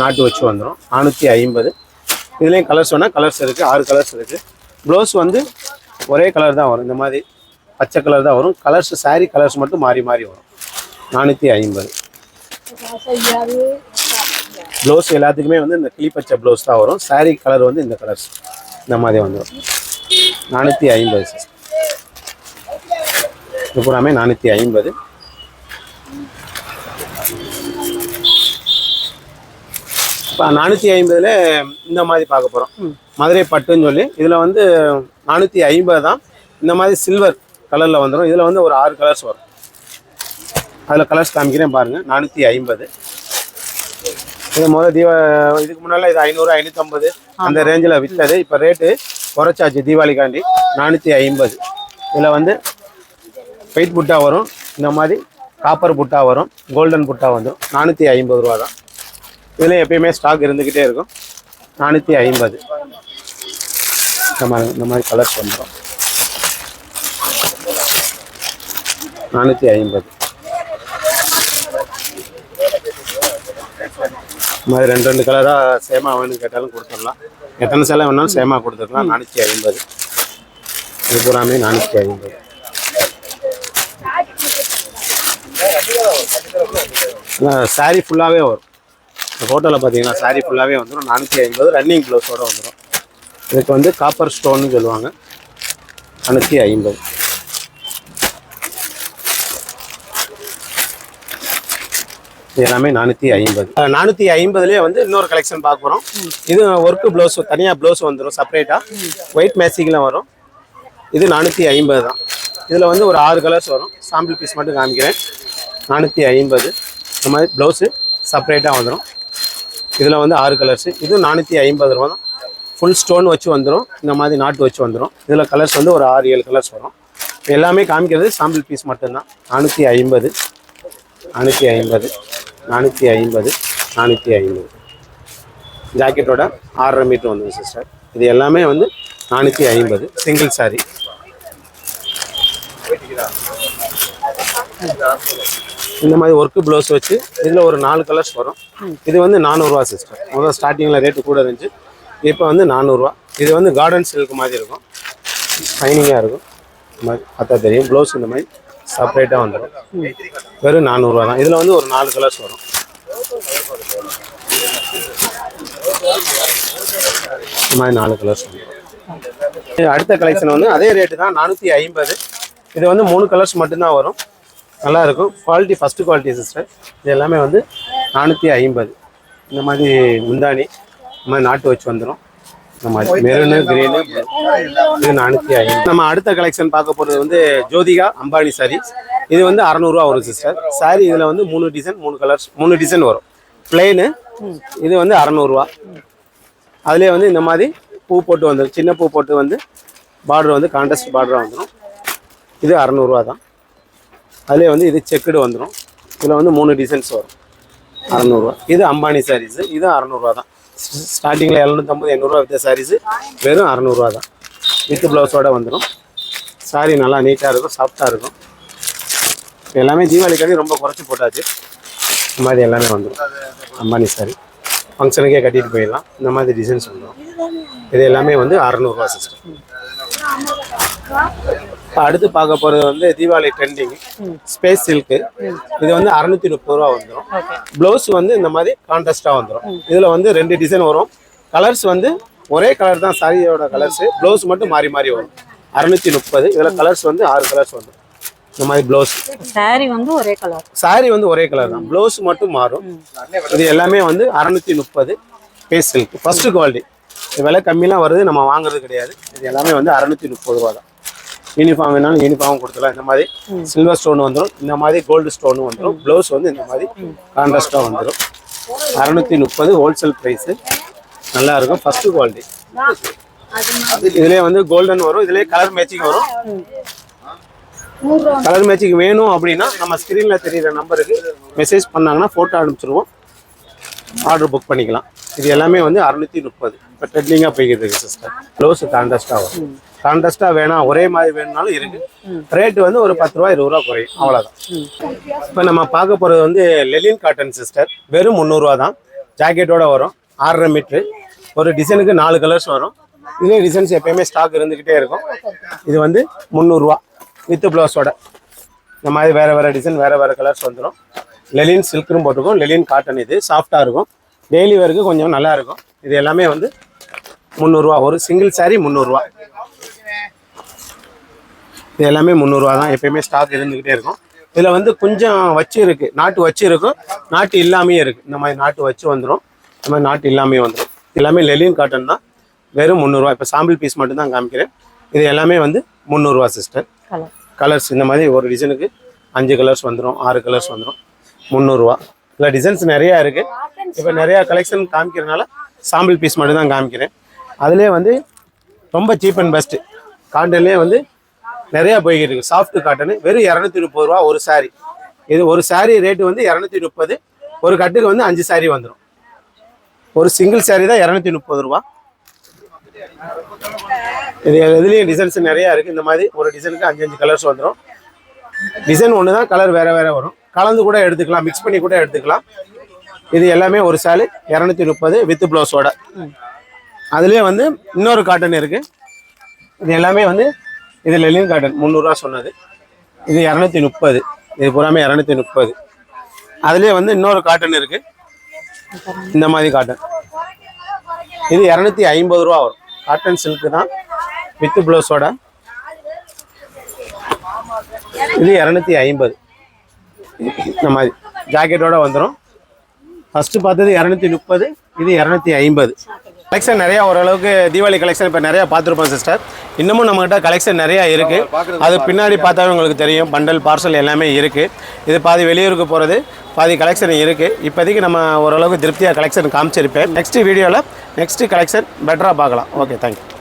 நாட்டு வச்சு வந்துடும் நானூற்றி ஐம்பது. இதுலேயும் கலர்ஸ் வேணால் கலர்ஸ் இருக்குது ஆறு கலர்ஸ் இருக்குது ப்ளவுஸ் வந்து ஒரே கலர் தான் வரும். இந்த மாதிரி பச்சை கலர் தான் வரும். கலர்ஸ் சாரீ கலர்ஸ் மட்டும் மாறி மாறி வரும். நானூற்றி ஐம்பது. ப்ளவுஸ் எல்லாத்துக்குமே வந்து இந்த கிளி பச்சை ப்ளவுஸ் தான் வரும். சாரீ கலர் வந்து இந்த கலர்ஸ் இந்த மாதிரி வந்துடும் நானூற்றி ஐம்பது. சார் இது பூராமே நானூற்றி ஐம்பது. இப்போ நானூற்றி ஐம்பதில் இந்த மாதிரி பார்க்க போகிறோம் மதுரை பட்டுன்னு சொல்லி. இதில் வந்து நானூற்றி ஐம்பது தான். இந்த மாதிரி சில்வர் கலரில் வந்துடும் இதில் வந்து ஒரு ஆறு கலர்ஸ் வரும். அதில் கலர்ஸ் காமிக்கிறேன் பாருங்கள் நானூற்றி ஐம்பது. இது முதல்ல தீபா இதுக்கு முன்னால் இது ஐநூறு ஐநூற்றம்பது அந்த ரேஞ்சில் விற்றது இப்போ ரேட்டு குறைச்சாச்சு தீபாவளிக்காண்டி. நானூற்றி ஐம்பது. இதில் வந்து ஒயிட் புட்டா வரும். இந்த மாதிரி காப்பர் புட்டா வரும். கோல்டன் புட்டா வந்துடும் நானூற்றி ஐம்பது ரூபா தான் இதில் எப்பயுமே ஸ்டாக் இருந்துக்கிட்டே இருக்கும். நானூற்றி ஐம்பது. இந்த மாதிரி இந்த மாதிரி கலர்ஸ் வந்துடும் நானூற்றி ஐம்பது. இந்த மாதிரி ரெண்டு ரெண்டு கலராக சேமா வேணும்னு கேட்டாலும் கொடுத்துடலாம். எத்தனை சேலை வேணாலும் சேமா கொடுத்துக்கலாம் நானூற்றி ஐம்பது. இது பூராமே நானூற்றி ஐம்பது. சாரீ ஃபுல்லாகவே வரும். இந்த ஃபோட்டோவில் பார்த்தீங்கன்னா சாரீ ஃபுல்லாகவே வந்துடும் நானூற்றி ஐம்பது ரன்னிங் ப்ளவுஸோடு வந்துடும் இதுக்கு வந்து காப்பர் ஸ்டோன்னு சொல்லுவாங்க. நானூற்றி ஐம்பது. எல்லாமே நானூற்றி ஐம்பது. நானூற்றி ஐம்பதுலேயே வந்து இன்னொரு கலெக்ஷன் பார்க்க போகிறோம் இது ஒர்க்கு ப்ளவுஸ் தனியாக ப்ளவுஸ் வந்துடும் செப்பரேட்டாக ஒயிட் மேட்சிங்கில் வரும். இது நானூற்றி ஐம்பது தான். இதில் வந்து ஒரு ஆறு கலர்ஸ் வரும். சாம்பிள் பீஸ் மட்டும் காமிக்கிறேன். நானூற்றி ஐம்பது. இந்த மாதிரி ப்ளவுஸு செப்பரேட்டாக வந்துடும் இதில் வந்து ஆறு கலர்ஸு இது நானூற்றி ஐம்பது ரூபா தான் ஃபுல் ஸ்டோன் வச்சு வந்துடும் இந்த மாதிரி நாட்டு வச்சு வந்துடும் இதில் கலர்ஸ் வந்து ஒரு ஆறு ஏழு கலர்ஸ் வரும். எல்லாமே காமிக்கிறது சாம்பிள் பீஸ் மட்டும்தான். நானூற்றி ஐம்பது. நானூற்றி ஐம்பது. நானூற்றி ஐம்பது. நானூற்றி ஐம்பது. ஜாக்கெட்டோட ஆறரை மீட்டர் வந்துடும் சிஸ்டர் இது எல்லாமே வந்து நானூற்றி ஐம்பது. சிங்கிள் சாரி இந்த மாதிரி ஒர்க்கு ப்ளவுஸ் வச்சு இதில் ஒரு நாலு கலர்ஸ் வரும். இது வந்து நானூறுரூவா சிஸ்டர் முதல் ஸ்டார்டிங்கில் ரேட்டு கூட இருந்துச்சு. இப்போ வந்து நானூறுரூவா இது வந்து கார்டன் சில்க் மாதிரி இருக்கும். ஷைனிங்காக இருக்கும். இந்த மாதிரி பார்த்தா தெரியும். ப்ளவுஸ் இந்த மாதிரி செப்பரேட்டாக வந்துடும் வெறும் நானூறுரூவா தான். இதில் வந்து ஒரு நாலு கலர்ஸ் வரும். இந்த மாதிரி நாலு கலர்ஸ் வந்துடும் இது அடுத்த கலெக்ஷன் வந்து அதே ரேட்டு தான். நானூற்றி ஐம்பது. இது வந்து மூணு கலர்ஸ் மட்டும்தான் வரும். நல்லா இருக்கும் குவாலிட்டி ஃபஸ்ட்டு குவாலிட்டி சிஸ்டர் இது எல்லாமே வந்து நானூற்றி ஐம்பது. இந்த மாதிரி முந்தானி இந்த மாதிரி நாட்டு வச்சு வந்துடும் இந்த மாதிரி மெரூனு கிரீனு இது நானூற்றி ஐம்பது. நம்ம அடுத்த கலெக்ஷன் பார்க்க போகிறது வந்து ஜோதிகா அம்பானி சாரி இது வந்து அறநூறுவா வரும் சிஸ்டர் சாரி இதில் வந்து மூணு டிசைன் மூணு கலர்ஸ் மூணு டிசைன் வரும். பிளெயின் இது வந்து அறநூறுவா. அதுலேயே வந்து இந்த மாதிரி பூ போட்டு வந்துடும் சின்ன பூ போட்டு வந்து பார்டர் வந்து கான்ட்ராஸ்ட் பார்டராக வந்துடும் இது அறநூறுவா தான். அதுலேயே வந்து இது செக்குடு வந்துடும் இதில் வந்து மூணு டிசைன்ஸ் வரும். அறநூறுவா. இது அம்பானி சாரீஸு இதுவும் அறநூறுவா தான். ஸ்டார்டிங்கில் எழுநூற்றம்பது எண்ணூறுவா வித்த சாரீஸு வெறும் அறநூறுவா தான். வித் ப்ளவுஸோட வந்துடும் சாரி நல்லா நீட்டாக இருக்கும் சாஃப்டாக இருக்கும். எல்லாமே தீபாவளிக்காண்டி ரொம்ப குறைச்சி போட்டாச்சு. இந்த மாதிரி எல்லாமே வந்துடும் அம்பானி சாரி ஃபங்க்ஷனுக்கே கட்டிட்டு போயிடலாம். இந்த மாதிரி டிசைன்ஸ் வந்துடும் இது எல்லாமே வந்து அறநூறுவா சிஸ்டம் அடுத்து பார்க்க போகிறது வந்து தீபாவளி ட்ரெண்டிங் ஸ்பேஸ் சில்க்கு இது வந்து அறநூற்றி முப்பது ரூபா வந்துடும் ப்ளவுஸ் வந்து இந்த மாதிரி கான்ட்ராஸ்டாக வந்துடும் இதில் வந்து ரெண்டு டிசைன் வரும். கலர்ஸ் வந்து ஒரே கலர் தான் சாரியோட கலர்ஸு ப்ளவுஸ் மட்டும் மாறி மாறி வரும். அறநூற்றி முப்பது. இதில் கலர்ஸ் வந்து ஆறு கலர்ஸ் வந்துடும் இந்த மாதிரி ப்ளவுஸ் சாரி வந்து ஒரே கலர் சாரி வந்து ஒரே கலர் தான். ப்ளவுஸ் மட்டும் மாறும். இது எல்லாமே வந்து அறநூற்றி முப்பது பேஸ் சில்க் ஃபர்ஸ்ட் குவாலிட்டி விலை கம்மிலாம் வருது நம்ம வாங்குறது கிடையாது. இது எல்லாமே வந்து அறநூற்றி முப்பது ரூபா தான். யூனிஃபார்ம் வேணாலும் யூனிஃபார்ம் கொடுத்துலாம் இந்த மாதிரி சில்வர் ஸ்டோன் வந்துடும் இந்த மாதிரி கோல்டு ஸ்டோன் வந்துடும் ப்ளவுஸ் வந்து இந்த மாதிரி கான்ட்ராஸ்டாக வந்துடும் அறநூற்றி முப்பது ஹோல்சேல் ப்ரைஸு நல்லா இருக்கும். ஃபர்ஸ்ட் குவாலிட்டி இதுலேயே வந்து கோல்டன் வரும். இதுலேயே கலர் மேட்சிங் வரும். கலர் மேட்சிங் வேணும் அப்படின்னா நம்ம ஸ்க்ரீனில் தெரியுற நம்பருக்கு மெசேஜ் பண்ணாங்கன்னா ஃபோட்டோ அனுப்பிச்சிருவோம். ஆர்டர் புக் பண்ணிக்கலாம். இது எல்லாமே வந்து அறுநூத்தி முப்பது. இப்போ ட்ரெட்லிங்காக போய்கிட்டு இருக்கு சிஸ்டர் ப்ளவுஸ் கான்ட்ராஸ்டாக வரும். கான்ட்ராஸ்டாக வேணாம் ஒரே மாதிரி வேணும்னாலும் இருக்கு. ரேட் வந்து ஒரு பத்து ரூபா இருபது ரூபா குறையும். அவ்வளோதான் இப்போ நம்ம பார்க்க போகிறது வந்து லெலின் காட்டன் சிஸ்டர் வெறும் முந்நூறுரூவா தான். ஜாக்கெட்டோட வரும். ஆறரை மீட்ரு ஒரு டிசைனுக்கு நாலு கலர்ஸ் வரும். இதே டிசைன்ஸ் எப்பயுமே ஸ்டாக் இருந்துக்கிட்டே இருக்கும். இது வந்து முந்நூறுரூவா வித் ப்ளவுஸோட இந்த மாதிரி வேறு வேறு டிசைன் வேறு வேறு கலர்ஸ் வந்துடும் லெலின் சில்க்னு போட்டிருக்கோம். லெலின் காட்டன் இது. சாஃப்டாக இருக்கும். டெய்லி வேருக்கு கொஞ்சம் நல்லா இருக்கும். இது எல்லாமே வந்து முந்நூறுரூவா ஒரு சிங்கிள் saree முந்நூறுரூவா இது எல்லாமே முந்நூறுரூவா தான். எப்பயுமே ஸ்டாக் இருந்துக்கிட்டே இருக்கும். இதில் வந்து கொஞ்சம் வச்சு இருக்குது நாட்டு வச்சு இருக்கும். நாட்டு இல்லாமையே இருக்குது இந்த மாதிரி நாட்டு வச்சு வந்துடும் இந்த மாதிரி நாட்டு இல்லாமையே வந்துடும் எல்லாமே லெலின் காட்டன் தான். வெறும் முந்நூறுரூவா இப்போ சாம்பிள் பீஸ் மட்டும் தான் காமிக்கிறேன். இது எல்லாமே வந்து முந்நூறுரூவா சிஸ்டர் கலர் கலர்ஸ் இந்த மாதிரி ஒரு டிசைனுக்கு அஞ்சு கலர்ஸ் வந்துடும் ஆறு கலர்ஸ் வந்துடும் முந்நூறுரூவா இல்லை டிசைன்ஸ் நிறையா இருக்குது இப்போ நிறையா கலெக்ஷன் காமிக்கிறனால சாம்பிள் பீஸ் மட்டும் தான் காமிக்கிறேன். அதிலே வந்து ரொம்ப சீப் அண்ட் பெஸ்ட்டு காட்டன்லேயே வந்து நிறையா போய்கிட்டு இருக்கு. சாஃப்ட் காட்டனு வெறும் இரநூத்தி முப்பது ரூபா ஒரு saree. இது ஒரு saree ரேட்டு வந்து இரநூத்தி முப்பது. ஒரு கட்டுக்கு வந்து அஞ்சு saree வந்துடும் ஒரு சிங்கிள் saree தான் இரநூத்தி முப்பது ரூபா. இது இதுலேயும் டிசைன்ஸ் நிறையா இருக்குது இந்த மாதிரி ஒரு டிசைனுக்கு அஞ்சு அஞ்சு கலர்ஸ் வந்துடும் டிசைன் ஒன்று தான் கலர் வேறு வேறு வரும். கலந்து கூட எடுத்துக்கலாம் மிக்ஸ் பண்ணி கூட எடுத்துக்கலாம். இது எல்லாமே ஒரு சாலு இரநூத்தி முப்பது வித் ப்ளவுஸோட அதுலேயே வந்து இன்னொரு காட்டன் இருக்குது இது எல்லாமே வந்து இது லெலின் காட்டன் முந்நூறுரூவா சொன்னது. இது இரநூத்தி முப்பது. இது பூராமே இரநூத்தி முப்பது. அதுலேயே வந்து இன்னொரு காட்டன் இருக்குது இந்த மாதிரி காட்டன் இது இரநூத்தி ஐம்பது ரூபா வரும். காட்டன் சில்க்கு தான் வித் ப்ளவுஸோட இது இரநூத்தி ஐம்பது. இந்த மாதிரி ஜாக்கெட்டோடு வந்துடும் ஃபஸ்ட்டு பார்த்தது இரநூத்தி முப்பது இது இரநூத்தி ஐம்பது. கலெக்ஷன் நிறையா ஓரளவுக்கு தீபாவளி கலெக்ஷன் இப்போ நிறையா பார்த்துருப்போம் சிஸ்டர் இன்னமும் நம்மகிட்ட கலெக்ஷன் நிறையா இருக்குது அது பின்னாடி பார்த்தாவே உங்களுக்கு தெரியும் பண்டல் பார்சல் எல்லாமே இருக்குது இது பாதி வெளியூருக்கு போகிறது பாதி கலெக்ஷன் இருக்குது இப்போதைக்கு நம்ம ஓரளவுக்கு திருப்தியாக கலெக்ஷன் காமிச்சிருப்பேன். நெக்ஸ்ட் வீடியோவில் நெக்ஸ்ட்டு கலெக்ஷன் பெட்டராக பார்க்கலாம். Okay thank you